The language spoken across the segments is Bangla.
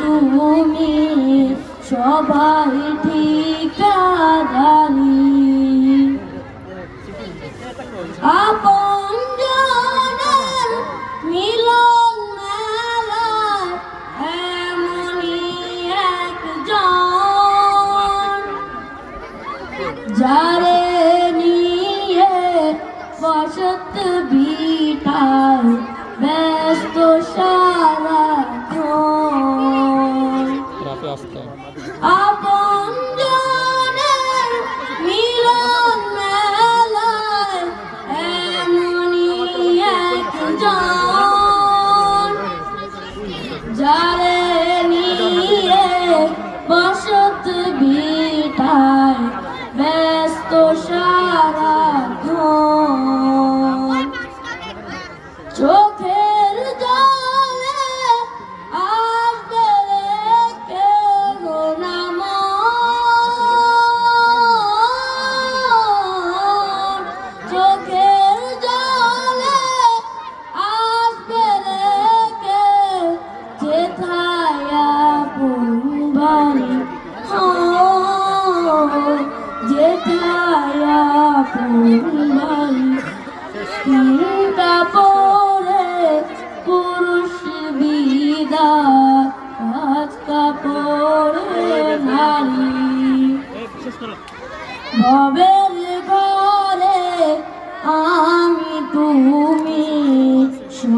তুমি সবাই ঠিকাদারি। আপন জনের মিলন মেলায় একজন। যারে যারে নিয়ে বসত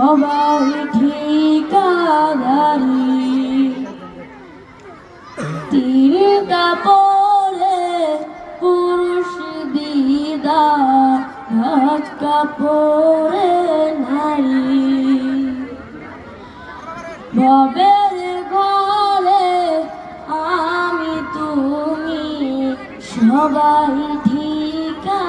সবাই ঠিকাদারি তিন কাপড়ে পুরুষ দিদা ভাত কাপড়ে নারী ভবের ঘরে আমি তুমি সবাই ঠিকাদারি।